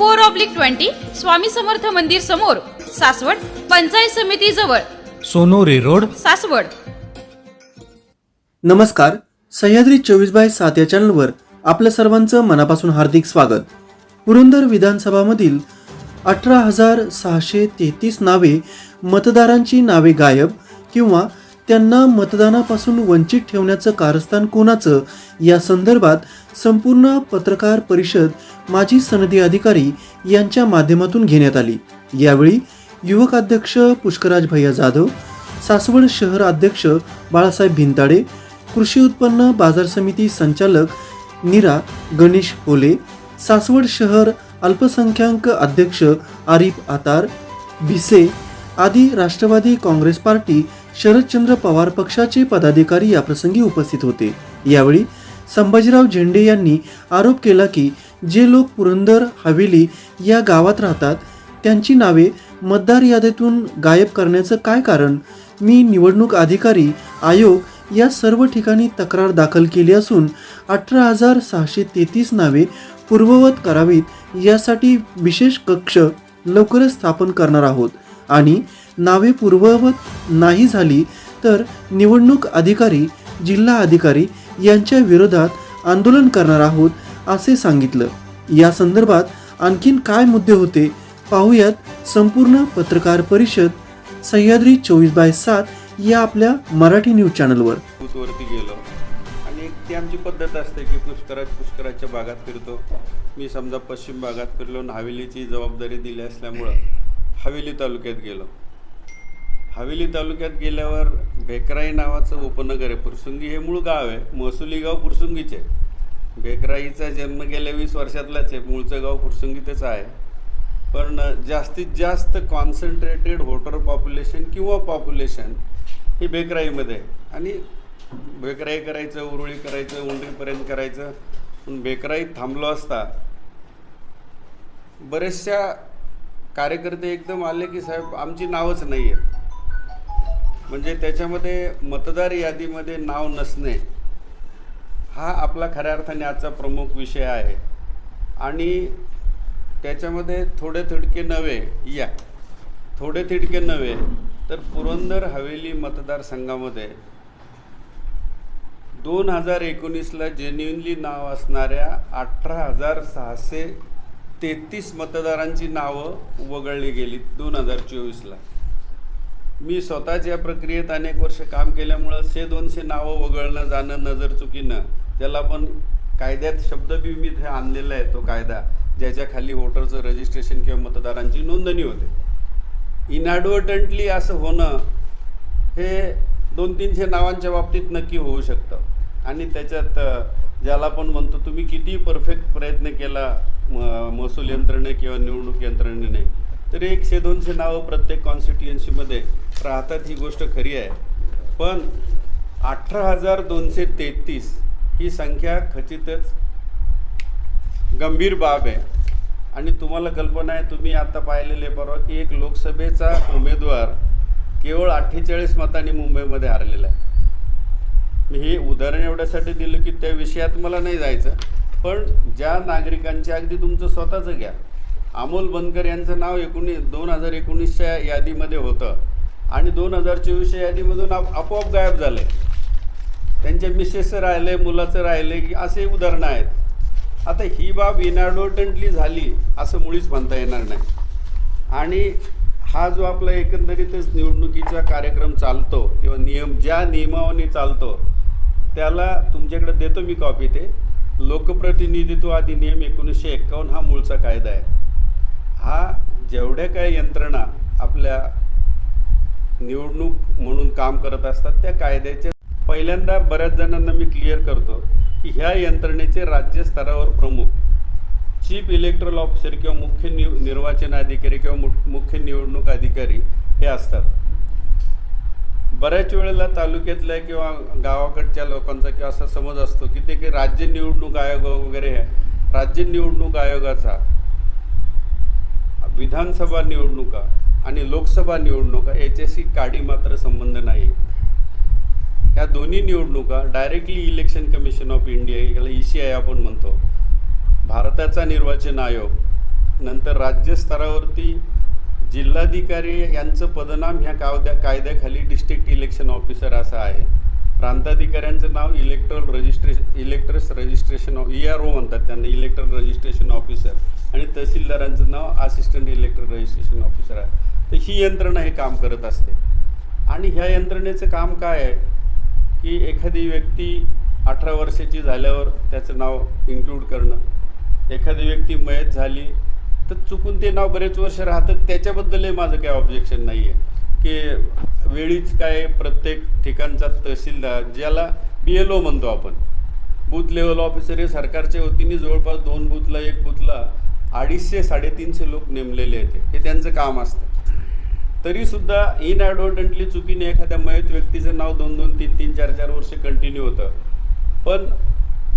four oblique twenty Swami Samarth मंदिर समोर सासवड पंचायत समिती जवळ. सोनोरी रोड. सासवड. नमस्कार सह्याद्री चोवीस बाय सात या चॅनलवर आपल्या सर्वांचं मनापासून हार्दिक स्वागत. पुरंदर विधानसभामधील अठरा हजार सहाशे तेहतीस नावे मतदारांची नावे गायब किंवा त्यांना मतदानापासून वंचित ठेवण्याचं कारस्थान कोणाचं? या संदर्भात संपूर्ण पत्रकार परिषद माजी सनदी अधिकारी यांच्या माध्यमातून घेण्यात आली. यावेळी युवक अध्यक्ष पुष्कराज भैया जाधव सासवड शहर अध्यक्ष बाळासाहेब भिंताडे कृषी उत्पन्न बाजार समिती संचालक नीरा गणेश होले सासवड शहर अल्पसंख्याक अध्यक्ष आरिफ आतार भिसे आदी राष्ट्रवादी काँग्रेस पार्टी शरदचंद्र पवार पक्षाचे पदाधिकारी याप्रसंगी उपस्थित होते. यावेळी संभाजीराव झेंडे यांनी आरोप केला की जे लोक पुरंदर हवेली या गावात राहतात त्यांची नावे मतदार यादीतून गायब करण्याचं काय कारण? मी निवडणूक अधिकारी आयोग या सर्व ठिकाणी तक्रार दाखल केली असून अठरा हजार सहाशे तेहतीस नावे पूर्ववत करावीत यासाठी विशेष कक्ष लवकरच स्थापन करणार आहोत. आणि नावे पूर्ववत नाही झाली तर निवडणूक अधिकारी जिल्हा अधिकारी यांच्या विरोधात आंदोलन करणार आहोत असे सांगितलं. या संदर्भात आणखीन काय मुद्दे होते पाहूयात संपूर्ण पत्रकार परिषद सह्याद्री चोवीस बाय सात या आपल्या मराठी न्यूज चॅनलवर. गेलो. आणि एक ती आमची पद्धत असते की पुष्कराज पुष्कराच्या भागात फिरतो. मी समजा पश्चिम भागात फिरलो आणि हवेलीची जबाबदारी दिली असल्यामुळं हवेली तालुक्यात गेलो. हवेली तालुक्यात गेल्यावर बेकराई नावाचं उपनगर आहे. पुरसुंगी हे मूळ गाव आहे. महसुली गाव पुरसुंगीचे बेकराईचा जन्म गेल्या वीस वर्षातलाच आहे. मूळचं गाव पुरसुंगीतच आहे. पण जास्तीत जास्त कॉन्सन्ट्रेटेड वोटर पॉप्युलेशन किंवा पॉप्युलेशन हे बेकराईमध्ये आहे. आणि बेकराई करायचं उरुळी करायचं उंडीपर्यंत करायचं. पण बेकराईत थांबलो असता बरेचशा कार्यकर्ते एकदम आले की साहेब आमची नावच नाही आहेत म्हणजे त्याच्यामध्ये मतदार यादीमध्ये नाव नसणे हा आपला खऱ्या अर्थाने आजचा प्रमुख विषय आहे. आणि त्याच्यामध्ये थोडे थिडके नव्हे या. थोडे थिडके नव्हे तर पुरंदर हवेली मतदारसंघामध्ये दोन हजार एकोणीसला जेन्युनली नाव असणाऱ्या अठरा हजार सहाशे तेहतीस मतदारांची नावं वगळली गेली दोन हजार चोवीसला. मी स्वतःच या प्रक्रियेत अनेक वर्ष काम केल्यामुळं से दोनशे नावं वगळणं जाणं नजर चुकीनं ज्याला पण कायद्यात शब्द बी मी ते आणलेला आहे तो कायदा ज्याच्या खाली वोटरचं रजिस्ट्रेशन किंवा मतदारांची नोंदणी होते. इनॲडवर्टंटली असं होणं हे दोन तीनशे नावांच्या बाबतीत नक्की होऊ शकतं. आणि त्याच्यात ज्याला आपण म्हणतो तुम्ही किती परफेक्ट प्रयत्न केला म- महसूल यंत्रणे किंवा निवडणूक यंत्रणेने तर एकशे दोनशे नावं प्रत्येक कॉन्स्टिट्युएन्सीमध्ये राहतात ही गोष्ट खरी आहे. पण अठरा हजार दोनशे तेहतीस ही संख्या खचितच गंभीर बाब आहे. आणि तुम्हाला कल्पना आहे तुम्ही आता पाहिलेले परवा की एक लोकसभेचा उमेदवार केवळ अठ्ठेचाळीस मतांनी मुंबईमध्ये हारलेला आहे. मी हे उदाहरण एवढ्यासाठी दिलं की त्या विषयात मला नाही जायचं पण ज्या नागरिकांच्या अगदी तुमचं स्वतःचं घ्या. अमोल बनकर यांचं नाव एकोणी दोन हजार एकोणीसच्या यादीमध्ये होतं. आणि दोन हजार चोवीसच्या यादीमधून आप आपोआप गायब झाले. त्यांच्या मिसेसचं राहिले मुलाचं राहिले की असे उदाहरणं आहेत. आता ही बाब इनॲडवर्टंटली झाली असं मुळीच म्हणता येणार नाही. आणि हा जो आपला एकंदरीतच निवडणुकीचा कार्यक्रम चालतो किंवा नियम ज्या नियमावनी चालतो त्याला तुमच्याकडे देतो मी कॉपी ते. लोकप्रतिनिधित्व अधिनियम एकोणीसशे एक्कावन्न हा मूळचा कायदा आहे. हा जेवढ्या काही यंत्रणा आपल्या निवडणूक म्हणून काम करत असतात त्या कायद्याच्या पहिल्यांदा बऱ्याच जणांना मी क्लिअर करतो की ह्या यंत्रणेचे राज्य स्तरावर प्रमुख चीफ इलेक्ट्रल ऑफिसर किंवा मुख्य निव निर्वाचन अधिकारी किंवा मु- मुख्य निवडणूक अधिकारी हे असतात. बऱ्याच वेळेला तालुक्यातल्या किंवा गावाकडच्या लोकांचा किंवा असा समज असतो की ते काही राज्य निवडणूक आयोग वगैरे राज्य निवडणूक आयोगाचा विधानसभा निवडणुका आणि लोकसभा निवडणुका याच्याशी काडी मात्र संबंध नाही. ह्या दोन्ही निवडणुका directly election commission of India याला ई सी आय आपण म्हणतो. भारताचा निर्वाचन आयोग नंतर राज्य स्तरावरती जिल्हाधिकारी यांचं पदनाम ह्या कायद्या कायद्याखाली डिस्ट्रिक्ट इलेक्शन ऑफिसर असं आहे. प्रांताधिकाऱ्यांचं नाव electoral registration electors registration E R O म्हणतात त्यांना इलेक्ट्रल रजिस्ट्रेशन ऑफिसर आणि तहसीलदारांचं नाव असिस्टंट इलेक्ट्रल रजिस्ट्रेशन ऑफिसर आहे. तर ही यंत्रणा हे काम करत असते. आणि ह्या यंत्रणेचं काम काय आहे? की एखादी व्यक्ती अठरा वर्षाची झाल्यावर त्याचं नाव इन्क्लूड करणं. एखादी व्यक्ती मयत झाली तर चुकून ते नाव बरेच वर्ष राहतं. त्याच्याबद्दलही माझं काही ऑब्जेक्शन नाही आहे की वेळीच काय प्रत्येक ठिकाणचा तहसीलदार ज्याला बी एल ओ म्हणतो आपण बूथ लेवल ऑफिसर हे सरकारच्या वतीने जवळपास दोन बूथला एक बूथला अडीचशे साडेतीनशे लोक नेमलेले आहेत. हे त्यांचं काम असतं. तरीसुद्धा इनॲडव्हर्टंटली चुकीने एखाद्या मयत व्यक्तीचं नाव दोन दोन तीन तीन चार चार वर्ष कंटिन्यू होतं. पण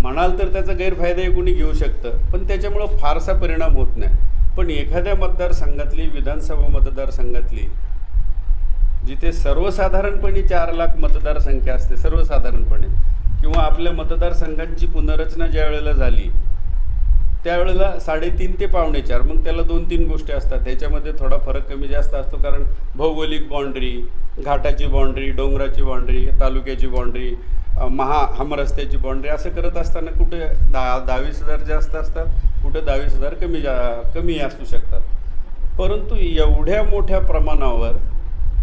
म्हणाल तर त्याचा गैरफायदाही कोणी घेऊ शकतं पण त्याच्यामुळं फारसा परिणाम होत नाही. पण एखाद्या मतदारसंघातली विधानसभा मतदारसंघातली जिथे सर्वसाधारणपणे चार लाख मतदारसंख्या असते सर्वसाधारणपणे किंवा आपल्या मतदारसंघांची पुनर्रचना ज्या वेळेला झाली त्यावेळेला साडेतीन ते पावणे चार मग त्याला दोन तीन गोष्टी असतात. त्याच्यामध्ये थोडा फरक कमी जास्त असतो कारण भौगोलिक बाँड्री घाटाची बाँड्री डोंगराची बाँड्री तालुक्याची बाँड्री महा हमरस्त्याची बाँड्री असं करत असताना कुठे दहा दहावीस हजार जास्त असतात कुठे दहावीस हजार कमी जा कमी असू शकतात. परंतु एवढ्या मोठ्या प्रमाणावर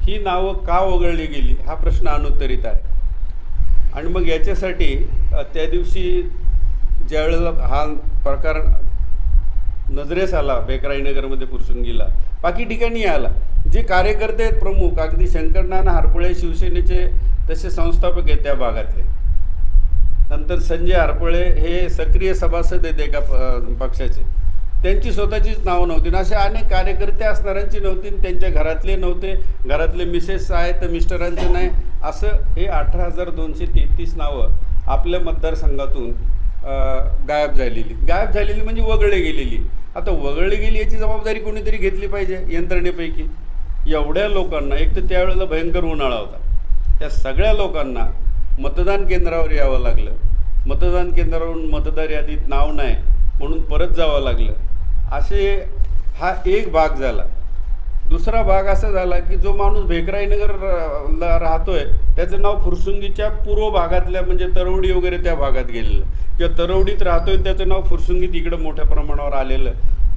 ही नावं का वगळली गेली हा प्रश्न अनुत्तरित आहे. आणि मग याच्यासाठी त्या दिवशी ज्यावेळेला हा प्रकार नजरेस आला बेकराईनगरमध्ये गेला बाकी ठिकाणी आला. जे कार्यकर्ते आहेत प्रमुख अगदी शंकरनाना हरपळे शिवसेनेचे तसे संस्थापक आहेत त्या भागातले. नंतर संजय हरपळे हे सक्रिय सभासद आहेत एका प- पक्षाचे. त्यांची स्वतःचीच नावं नव्हती. आणि असे अनेक कार्यकर्ते असणाऱ्यांची नव्हती आणि त्यांच्या घरातले नव्हते. घरातले मिसेस आहेत तर मिस्टरांचे नाही. असं हे अठरा हजार दोनशे तेहतीस नावं आपल्या मतदारसंघातून गायब झालेली. गायब झालेली म्हणजे वगळली गेलेली. आता वगळली गेली याची जबाबदारी कोणीतरी घेतली पाहिजे यंत्रणेपैकी? एवढ्या लोकांना एक तर त्यावेळेला भयंकर उन्हाळा होता. त्या सगळ्या लोकांना मतदान केंद्रावर यावं लागलं. मतदान केंद्रावरून मतदार यादीत नाव नाही म्हणून परत जावं लागलं. असे हा एक भाग झाला. दुसरा भाग असा झाला की जो माणूस भेकराईनगर र- ला राहतोय त्याचं नाव फुरसुंगीच्या पूर्व भागातल्या म्हणजे तरवडी वगैरे त्या भागात गेलेलं. किंवा तरवडीत राहतोय त्याचं नाव फुरसुंगीत इकडं मोठ्या प्रमाणावर आलेलं.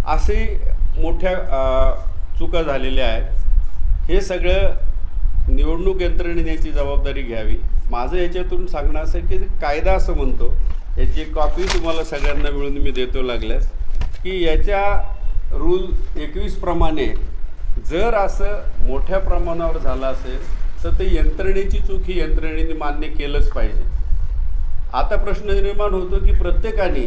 असे मोठ्या चुका झालेल्या आहेत. हे सगळं निवडणूक यंत्रणेने याची जबाबदारी घ्यावी. माझं याच्यातून सांगणं असं आहे की कायदा असं म्हणतो. याची कॉपी तुम्हाला सगळ्यांना मिळून मी देतो लागल्यास. की याच्या रूल एकवीसप्रमाणे जर असं मोठ्या प्रमाणावर झालं असेल तर ते यंत्रणेची चूक ही यंत्रणेने मान्य केलंच पाहिजे. आता प्रश्न निर्माण होतो की प्रत्येकाने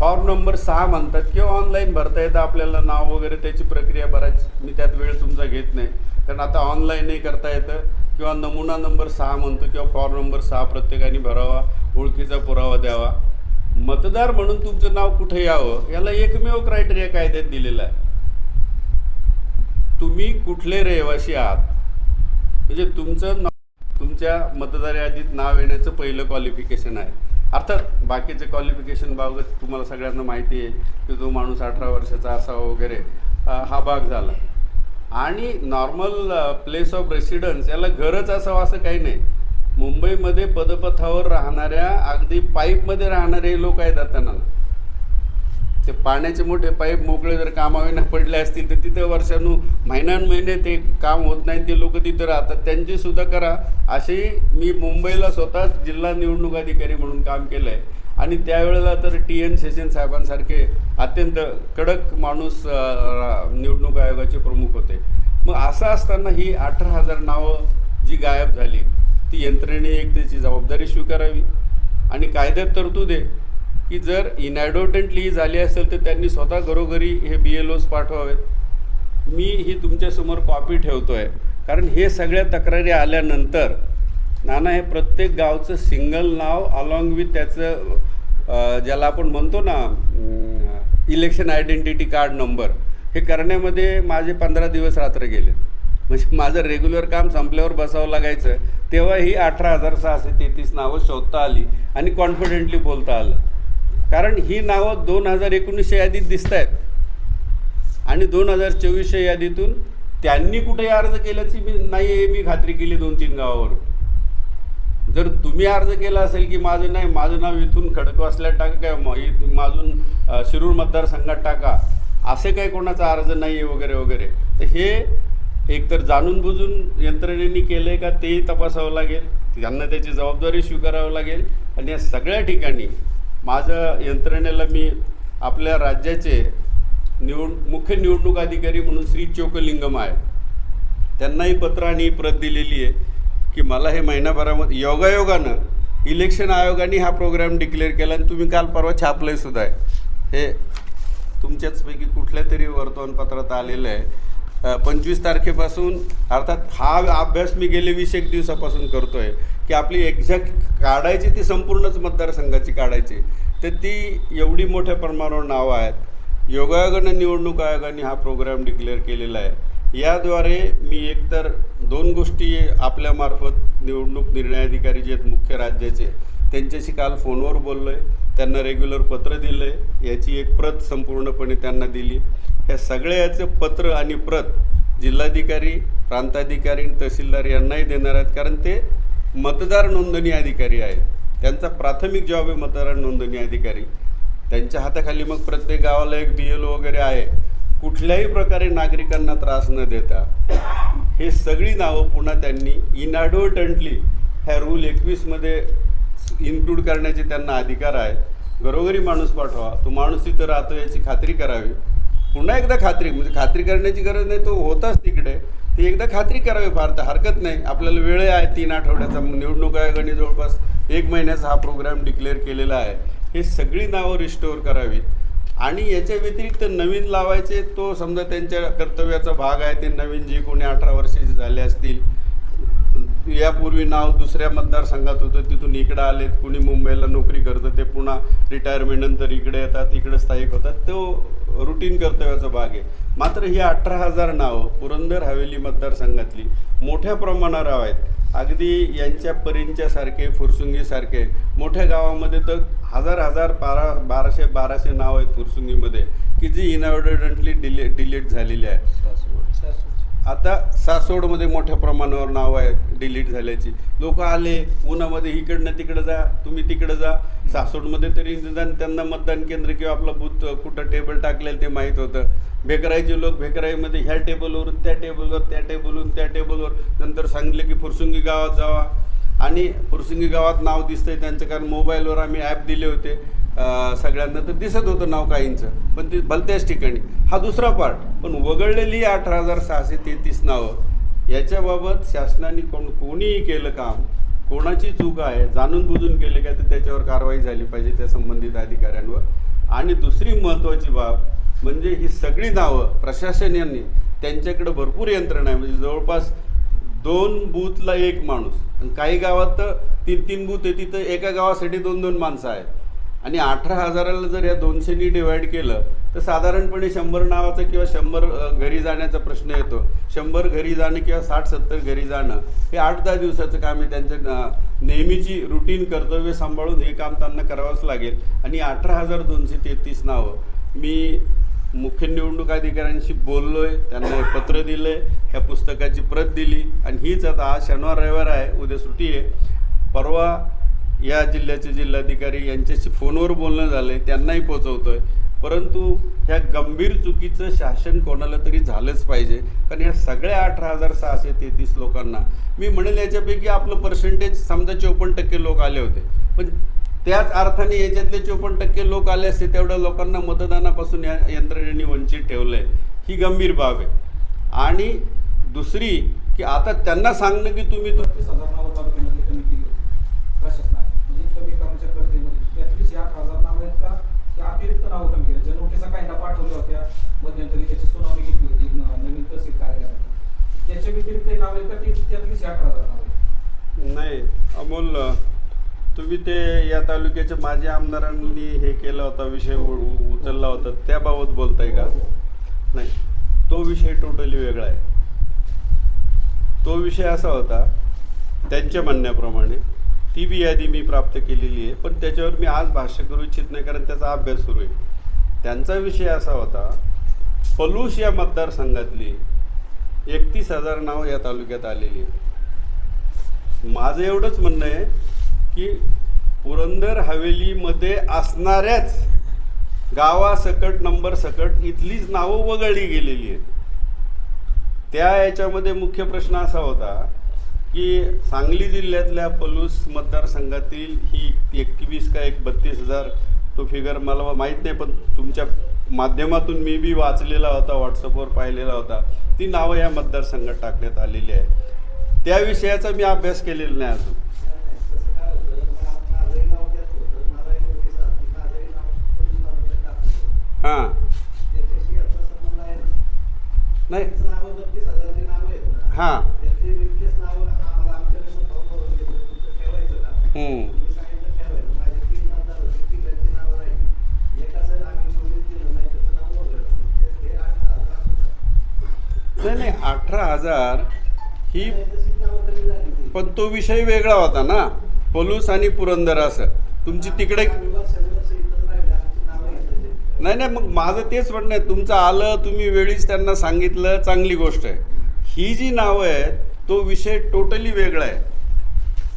फॉर्म नंबर सहा म्हणतात किंवा ऑनलाईन भरता येतं आपल्याला नाव वगैरे त्याची प्रक्रिया बराच मी त्यात वेळ तुमचा घेत नाही. कारण आता ऑनलाईनही करता येतं किंवा नमुना नंबर सहा म्हणतो किंवा फॉर्म नंबर सहा प्रत्येकाने भरावा ओळखीचा पुरावा द्यावा. मतदार म्हणून तुमचं नाव कुठे यावं? याला एकमेव क्रायटेरिया कायद्यात दिलेला आहे. तुम्ही कुठले रहिवासी आहात? म्हणजे तुमचं नाव तुमच्या मतदार यादीत नाव येण्याचं पहिलं क्वालिफिकेशन आहे. अर्थात बाकीचे क्वालिफिकेशन बाबत तुम्हाला सगळ्यांना माहिती आहे की तो माणूस अठरा वर्षाचा असावा वगैरे हा भाग झाला. आणि नॉर्मल प्लेस ऑफ रेसिडन्स याला घरच असावं असं काही नाही. मुंबईमध्ये पदपथावर राहणाऱ्या अगदी पाईपमध्ये राहणारे लोक आहेत आता ना. ते पाण्याचे मोठे पाईप मोकळे जर कामाविना पडले असतील तर तिथं वर्षानु महिन्यान महिने ते काम होत नाही ते लोक तिथं राहतात. त्यांची सुद्धा करा. अशी मी मुंबईला स्वतःच जिल्हा निवडणूक अधिकारी म्हणून काम केलं आहे आणि त्यावेळेला तर टी एन शेषन साहेबांसारखे अत्यंत कडक माणूस निवडणूक आयोगाचे प्रमुख होते. मग असं असताना ही अठरा हजार नावं जी गायब झाली ती यंत्रणेने एक त्याची जबाबदारी स्वीकारावी. आणि कायद्यात तरतूद आहे की जर इनॅडोटंटली झाली असेल तर त्यांनी स्वतः घरोघरी हे बी एल ओज पाठवावेत. मी ही तुमच्यासमोर कॉपी ठेवतो आहे कारण हे सगळ्या तक्रारी आल्यानंतर नाना हे प्रत्येक गावचं सिंगल नाव अलॉंग विथ त्याचं ज्याला आपण म्हणतो ना इलेक्शन आयडेंटिटी कार्ड नंबर हे करण्यामध्ये माझे पंधरा दिवस रात्र गेले. म्हणजे माझं रेग्युलर काम संपल्यावर बसावं लागायचं. तेव्हा ही अठरा हजार सहाशे तेहतीस नावं शोधता आली आणि कॉन्फिडेंटली बोलता आलं. कारण ही नावं दोन हजार एकोणीसच्या यादीत दिसत आहेत आणि दोन हजार चोवीसच्या यादीतून त्यांनी कुठे अर्ज केल्याची मी नाही आहे मी खात्री केली दोन तीन गावावरून. जर तुम्ही अर्ज केला असेल की माझं नाही माझं नाव इथून खडकवासल्यात टाका काय म- माझून शिरूर मतदारसंघात टाका. असे काही कोणाचा अर्ज नाही आहे वगैरे वगैरे. तर हे एकतर जाणून बुजून यंत्रणेने केलं आहे का तेही तपासावं लागेल त्यांना त्याची जबाबदारी स्वीकारावं लागेल. आणि या सगळ्या ठिकाणी माझं यंत्रणेला मी आपल्या राज्याचे निवड मुख्य निवडणूक अधिकारी म्हणून श्री चोकलिंगम आहे. त्यांनाही पत्र आणि प्रत दिलेली आहे की मला हे महिनाभरामध्ये योगायोगानं इलेक्शन आयोगाने हा प्रोग्राम डिक्लेअर केला आणि तुम्ही काल परवा छापलंय सुद्धा आहे. हे तुमच्याचपैकी कुठल्या तरी वर्तमानपत्रात आलेलं आहे. पंचवीस तारखेपासून अर्थात हा अभ्यास मी गेले वीस एक दिवसापासून करतो आहे की आपली एक्झॅक्ट काढायची ती संपूर्णच मतदारसंघाची काढायची. तर ती एवढी मोठ्या प्रमाणावर नावं आहेत. योगायोगानं निवडणूक आयोगाने हा प्रोग्राम डिक्लेअर केलेला आहे. याद्वारे मी एकतर दोन गोष्टी आपल्यामार्फत निवडणूक निर्णय अधिकारी जे आहेत मुख्य राज्याचे त्यांच्याशी काल फोनवर बोललो आहे त्यांना रेग्युलर पत्र दिलं आहे याची एक प्रत संपूर्णपणे त्यांना दिली. ह्या सगळ्या याचं पत्र आणि प्रत जिल्हाधिकारी प्रांताधिकारी आणि तहसीलदार यांनाही देणार आहेत. कारण ते मतदार नोंदणी अधिकारी आहेत. त्यांचा प्राथमिक जॉब आहे मतदार नोंदणी अधिकारी. त्यांच्या हाताखाली मग प्रत्येक गावाला एक बी एल वगैरे आहे. कुठल्याही प्रकारे नागरिकांना त्रास न देता. हे सगळी नावं पुन्हा त्यांनी इनॲडव्हर्टंटली ह्या रूल एकवीसमध्ये इन्क्लूड करण्याचे त्यांना अधिकार आहेत. घरोघरी माणूस पाठवा. तो माणूस तिथं राहतो याची खात्री करावी. पुन्हा एकदा खात्री म्हणजे खात्री करण्याची गरज नाही तो होताच तिकडे. ती एकदा खात्री करावी फार तर हरकत नाही. आपल्याला वेळ आहे तीन आठवड्याचा निवडणूक आयोगाने जवळपास एक महिन्याचा हा प्रोग्राम डिक्लेअर केलेला आहे. हे सगळी नावं रिस्टोअर करावीत. आणि याच्या व्यतिरिक्त नवीन लावायचे तो समजा त्यांच्या कर्तव्याचा भाग आहे ते नवीन जे कोणी अठरा वर्षाचे झाले असतील यापूर्वी नाव दुसऱ्या मतदारसंघात होतं तिथून इकडं आलेत कुणी मुंबईला नोकरी करतं ते पुन्हा रिटायरमेंटनंतर इकडे येतात इकडे स्थायिक होतात. तो रुटीन कर्तव्याचा भाग आहे. मात्र ही अठरा हजार नावं पुरंदर हवेली मतदारसंघातली मोठ्या प्रमाणावर आहेत. अगदी यांच्या परिंच्यासारखे फुरसुंगीसारखे मोठ्या गावामध्ये तर हजार हजार बारा बाराशे बाराशे नाव आहेत फुरसुंगीमध्ये की जी इनऑर्डरंटली डिले डिलीट झालेली आहे. आता सासवडमध्ये मोठ्या प्रमाणावर नाव आहे डिलीट झाल्याची. लोक आले उन्हामध्ये इकडनं तिकडं जा तुम्ही तिकडं जा. सासवडमध्ये तरी निदान त्यांना मतदान केंद्र किंवा आपलं बूथ कुठं टेबल टाकलेलं ते माहीत होतं. भेकराईचे लोक भेकराईमध्ये ह्या टेबलवरून त्या टेबलवर त्या टेबलवरून त्या टेबलवर नंतर सांगितलं की फुरसुंगी गावात जावा. आणि फुरसुंगी गावात नाव दिसतंय त्यांचं कारण मोबाईलवर आम्ही ॲप दिले होते. सगळ्यांना तर दिसत होतं नाव काहींचं पण ते भलत्याच ठिकाणी. हा दुसरा पार्ट पण वगळलेली अठरा हजार सहाशे तेहतीस नावं याच्याबाबत शासनाने कोण कोणीही केलं काम कोणाची चूक आहे जाणून बुजून केले का तर त्याच्यावर कारवाई झाली पाहिजे त्या संबंधित अधिकाऱ्यांवर. आणि दुसरी महत्त्वाची बाब म्हणजे ही सगळी नावं प्रशासन यांनी त्यांच्याकडे भरपूर यंत्रणा आहे. म्हणजे जवळपास दोन बूथला एक माणूस. आणि काही गावात तर तीन तीन बूथ आहे तिथं एका गावासाठी दोन दोन माणसं आहेत. आणि अठरा हजाराला जर या दोनशेनी डिवाईड केलं तर साधारणपणे शंभर नावाचा किंवा शंभर घरी जाण्याचा प्रश्न येतो. शंभर घरी जाणं किंवा साठ सत्तर घरी जाणं हे आठ दहा दिवसाचं काम आहे. त्यांच्या नेहमीची रुटीन कर्तव्य सांभाळून हे काम त्यांना करावंच लागेल. आणि अठरा हजार दोनशे तेहतीस नावं. मी मुख्य निवडणूक अधिकाऱ्यांशी बोललो आहे त्यांना हे पत्र दिलं आहे ह्या पुस्तकाची प्रत दिली. आणि हीच आता आज शनिवार रविवार आहे उद्या सुट्टी आहे. परवा या जिल्ह्याचे जिल्हाधिकारी यांच्याशी फोनवर बोलणं झालं आहे त्यांनाही पोचवतो आहे परंतु ह्या गंभीर चुकीचं शासन कोणाला तरी झालंच पाहिजे. कारण या सगळ्या अठरा हजार सहाशे तेहतीस लोकांना मी म्हणेल याच्यापैकी आपलं पर्सेंटेज समजा चोपन्न टक्के लोक आले होते. पण त्याच अर्थाने याच्यातले चोपन्न टक्के लोक आले असते तेवढ्या लोकांना मतदानापासून या यंत्रणेने वंचित ठेवलं आहे ही गंभीर बाब आहे. आणि दुसरी की आता त्यांना सांगणं की तुम्ही तु- पंचवीस हजार नावं तालुक्यामध्ये कमी केली प्रशासनाने म्हणजे कमी कामाच्या कर्तेमध्ये त्यातलीच या आठ हजार नावं आहेत का नावं कमी केलं ज्या नोटिसा कायदा पाठवल्या होत्या मध्यंतरी त्याची सुनावणी घेतली होती न- नवीन तहसील कार्यालयात त्याच्या व्यतिरिक्त नाव आहे का ती त्यातलीच अठरा हजार नाव आहे नाही अमोल पूर्वी ते या तालुक्याच्या माजी आमदारांनी हे केला होता विषय उचलला होता. त्याबाबत बोलताय का? नाही. तो विषय टोटली वेगळा आहे. तो विषय असा होता त्यांच्या म्हणण्याप्रमाणे ती बी यादी मी प्राप्त केलेली आहे पण त्याच्यावर मी आज भाष्य करू इच्छित नाही कारण त्याचा अभ्यास सुरू आहे. त्यांचा विषय असा होता पलूस या मतदारसंघातली एकतीस हजार नावं या तालुक्यात आलेली आहेत. माझं एवढंच म्हणणं आहे की पुरंदर हवेलीमध्ये असणाऱ्याच गावासकट नंबर सकट इथलीच नावं वगळली गेलेली आहेत. त्या याच्यामध्ये मुख्य प्रश्न असा होता की सांगली जिल्ह्यातल्या पलूस मतदारसंघातील ही एकवीस का एक बत्तीस हजार तो फिगर मला माहीत नाही पण तुमच्या माध्यमातून मी बी वाचलेला होता व्हॉट्सअपवर पाहिलेला होता. ती नावं या मतदारसंघात टाकण्यात आलेली आहे त्या विषयाचा मी अभ्यास केलेला नाही अजून. हां. नाही. हां. हम्म. नाही नाही अठरा हजार ही पण तो विषय वेगळा होता ना. पलूस आणि पुरंदर असं. तुमची तिकडे नाही नाही मग माझं तेच म्हणणं आहे. तुमचं आलं तुम्ही वेळीच त्यांना सांगितलं चांगली गोष्ट आहे. ही जी नावं आहेत तो विषय टोटली वेगळा आहे.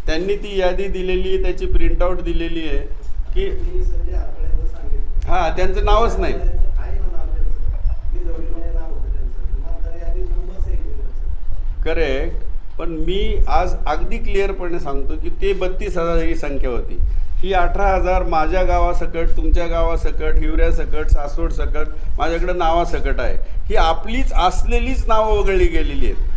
त्यांनी ती यादी दिलेली आहे त्याची प्रिंटआउट दिलेली आहे की हां त्यांचं नावच नाही. करेक्ट. पण मी आज अगदी क्लिअरपणे सांगतो की ते बत्तीस हजार ही संख्या होती. ही अठरा हजार माझ्या गावासकट तुमच्या गावासकट हिवऱ्यासकट सासवड सकट नावासकट आहे. ही आपलीच असलेलीच नावं वगळली गेलेली आहेत.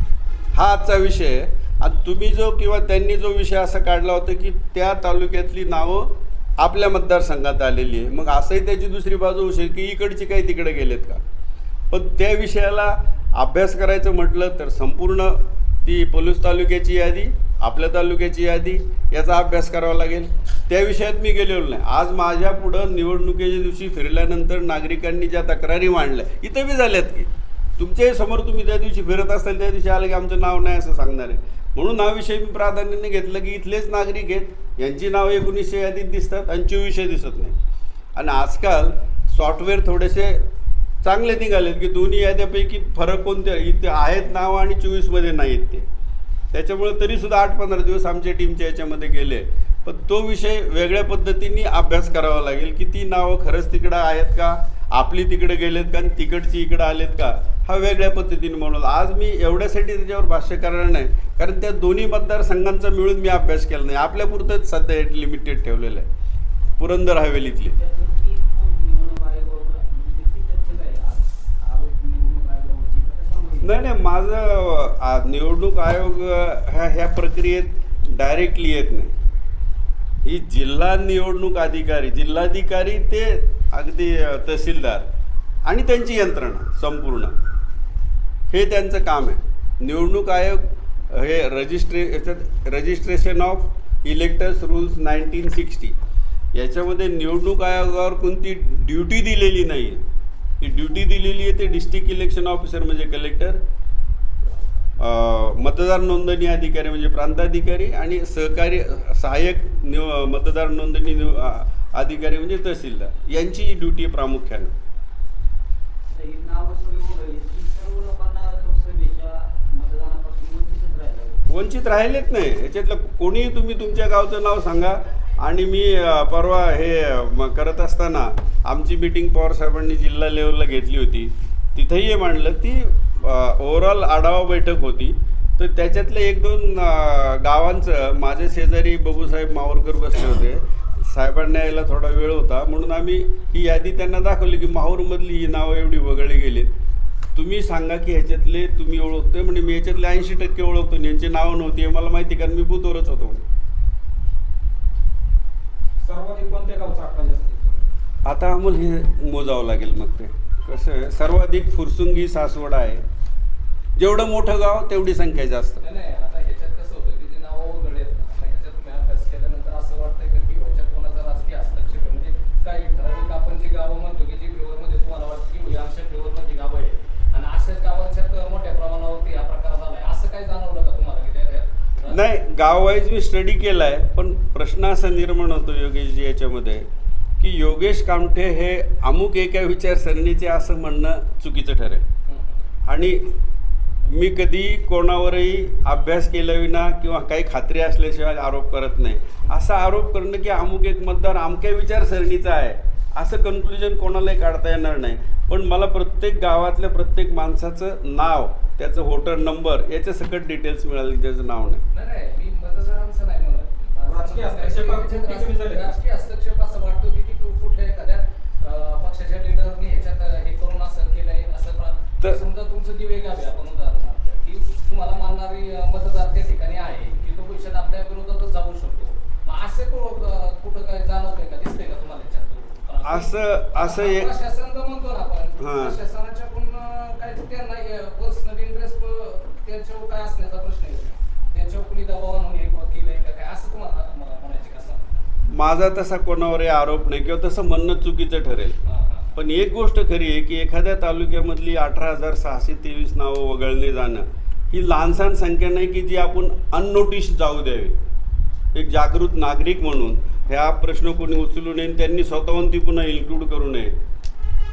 हा आजचा विषय आहे. आणि तुम्ही जो किंवा त्यांनी जो विषय असा काढला होता की त्या तालुक्यातली नावं आपल्या मतदारसंघात आलेली आहे. मग असंही त्याची दुसरी बाजू होऊ शकते की इकडची काही तिकडे गेलेत का? पण त्या विषयाला अभ्यास करायचं म्हटलं तर संपूर्ण ती पलूस तालुक्याची यादी आपल्या तालुक्याची यादी याचा अभ्यास करावा लागेल. त्या विषयात मी गेलेलो नाही. आज माझ्या पुढं निवडणुकीच्या दिवशी फिरल्यानंतर नागरिकांनी ज्या तक्रारी मांडल्या इथं बी झाल्यात की. तुमच्याही समोर तुम्ही त्या दिवशी फिरत असाल त्या दिवशी आलं की आमचं नाव नाही असं सांगणार आहे. म्हणून हा विषय मी प्राधान्याने घेतलं की इथलेच नागरिक आहेत यांची नावं एकोणीसशे यादीत दिसतात आणि चोवीसशे दिसत नाही. आणि आजकाल सॉफ्टवेअर थोडेसे चांगले निघालेत की दोन्ही याद्यापैकी फरक कोणते इथे आहेत नावं आणि चोवीसमध्ये नाहीत ते. त्याच्यामुळे तरीसुद्धा आठ पंधरा दिवस आमच्या टीमच्या याच्यामध्ये गेले. पण तो विषय वेगळ्या पद्धतीने अभ्यास करावा लागेल की ती नावं खरंच तिकडं आहेत का? आपली तिकडे गेलेत का? आणि तिकडची इकडं आलेत का? हा वेगळ्या पद्धतीने म्हणून. आज मी एवढ्यासाठी त्याच्यावर भाष्य करणार नाही. कारण त्या दोन्ही मतदारसंघांचा मिळून मी अभ्यास केला नाही. आपल्यापुरतंच सध्या लिमिटेड ठेवलेलं आहे. पुरंदर हवेलीतली. नाही नाही माझं निवडणूक आयोग ह्या ह्या प्रक्रियेत डायरेक्टली येत नाही. ही जिल्हा निवडणूक अधिकारी जिल्हाधिकारी ते अगदी तहसीलदार आणि त्यांची यंत्रणा संपूर्ण. हे त्यांचं काम आहे. निवडणूक आयोग हे रजिस्ट्रे याच्यात registration of electors rules nineteen sixty याच्यामध्ये निवडणूक आयोगावर कोणती ड्युटी दिलेली नाही आहे ही ड्युटी दिलेली आहे ते डिस्ट्रिक्ट इलेक्शन ऑफिसर म्हणजे कलेक्टर मतदार नोंदणी अधिकारी म्हणजे प्रांताधिकारी आणि सहकारी सहाय्यक निव मतदार नोंदणी निव अधिकारी म्हणजे तहसीलदार. यांची ड्युटी प्रामुख्यानं. वंचित राहिलेच नाही. याच्यातलं कोणीही तुम्ही तुमच्या गावचं नाव सांगा. आणि मी परवा हे करत असताना आमची मीटिंग पवार साहेबांनी जिल्हा लेवलला घेतली होती. तिथंही हे मांडलं. ती ओव्हरऑल आढावा बैठक होती. तर त्याच्यातलं एक दोन गावांचं माझ्या शेजारी बबूसाहेब माहूरकर बसले होते. साहेबांना यायला थोडा वेळ होता. म्हणून आम्ही ही यादी त्यांना दाखवली की माहूरमधली ही नावं एवढी वगळली गेलीत. तुम्ही सांगा की ह्याच्यातले तुम्ही ओळखतोय. म्हणजे मी ह्याच्यातले ऐंशी टक्के ओळखतो यांची नावं नव्हती हे मला माहिती कारण मी बुथवरच होतो. सर्वाधिक कोणत्या गावचा आकडा जास्त? आता आम्हाला हे मोजावं लागेल मग ते. कसं आहे सर्वाधिक फुरसुंगी सासवड आहे. जेवढं मोठं गाव तेवढी संख्या जास्त. नाही नाही आता ह्याच्यात कसं होतं की ते नावं वगैरे आहेत. ना आता ह्याच्यात तुम्ही अभ्यास केल्यानंतर असं वाटतंय का की ह्याच्यात कोणाचा राजकीय हस्तक्षेप आहे? काही ठराविक आपण जी गावं म्हणतो की जी फेवरमध्ये तुम्हाला वाटतं की आमच्या फेवरमध्ये गावं आहे आणि अशाच मोठ्या प्रमाणावरती हा प्रकार झालाय. असं काय जाणवलं का तुम्हाला? नाही गाववाईज मी स्टडी केला आहे पण प्रश्न असा निर्माण होतो योगेशजी याच्यामध्ये की योगेश कामठे हे अमुक एका विचारसरणीचे असं म्हणणं चुकीचं ठरेल. आणि मी कधी कोणावरही अभ्यास केल्याविना किंवा काही खात्री असल्याशिवाय आरोप करत नाही. असा आरोप करणं की अमुक एक मतदार अमक्या विचारसरणीचा आहे असं कन्क्लुजन कोणालाही काढता येणार नाही. पण मला प्रत्येक गावातल्या प्रत्येक माणसाचं नाव त्याचं वोटर नंबर याच्या सकट डिटेल्स मिळाले त्याचं नाव नाही. हे तर- समजा तुमचं आपण उदाहरणार्थ की तुम्हाला मानणारी मतदार त्या ठिकाणी आहे की तो भविष्यात आपल्या विरोधातच जाऊ शकतो. असं कुठं काय जाणवतंय का? दिसतंय का तुम्हाला असं असं एक प्रशासन तर म्हणतो ना आपण हां. प्रशासनाच्या पण अं, काय त्यांना पर्सनल इंटरेस्ट त्यांच्यावर काय असण्याचा प्रश्न आहे? त्यांच्यावर कुणी दबाव आणून हे केलंय का काय? असं तुम्हाला तुम्हाला म्हणायचे कसं माझा तसा कोणावरही आरोप नाही किंवा तसं म्हणणं चुकीचं ठरेल. पण एक गोष्ट खरी आहे की एखाद्या तालुक्यामधली अठरा हजार सहाशे तेवीस नावं वगळणे जाणं ही लहानसहान संख्या नाही की जी आपण अननोटिस जाऊ द्यावी. एक जागृत नागरिक म्हणून ह्या प्रश्न कोणी उचलू नये आणि त्यांनी स्वतःहून ती पुन्हा इन्क्लूड करू नये.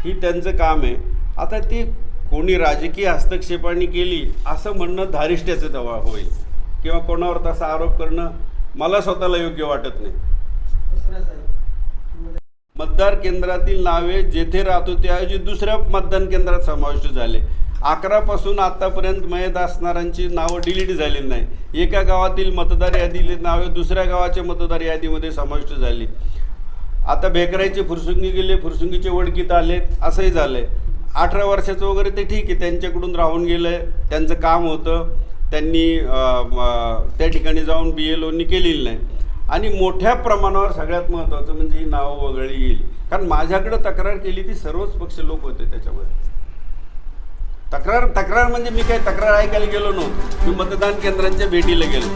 ही त्यांचं काम आहे. आता ती कोणी राजकीय हस्तक्षेपाने केली असं म्हणणं धारिष्ट्याचं दवा होईल. किंवा कोणावर तसा आरोप करणं मला स्वतःला योग्य वाटत नाही. मतदार केंद्रातील नावे जेथे राहतो त्याऐवजी दुसऱ्या मतदान केंद्रात समाविष्ट झाले. अकरापासून आत्तापर्यंत मयत असणाऱ्यांची नावं डिलीट झालेली नाही. एका गावातील मतदार यादीली नावे दुसऱ्या गावाच्या मतदार यादीमध्ये समाविष्ट झाली. आता भेकराईचे फुरसुंगी गेले फुरसुंगीचे वडकीत आले असंही झालं आहे अठरा वर्षाचं वगैरे ते ठीक आहे त्यांच्याकडून राहून गेलं आहे त्यांचं काम होतं. त्यांनी त्या ठिकाणी जाऊन बी एल ओनी केलेली नाही. आणि मोठ्या प्रमाणावर सगळ्यात महत्त्वाचं म्हणजे ही नावं वगळली गेली. कारण माझ्याकडं तक्रार केली ती सर्वच पक्ष लोक होते त्याच्यामध्ये तक्रार तक्रार म्हणजे मी काही तक्रार ऐकायला गेलो नव्हतो. मी मतदान केंद्रांच्या भेटीला गेलो.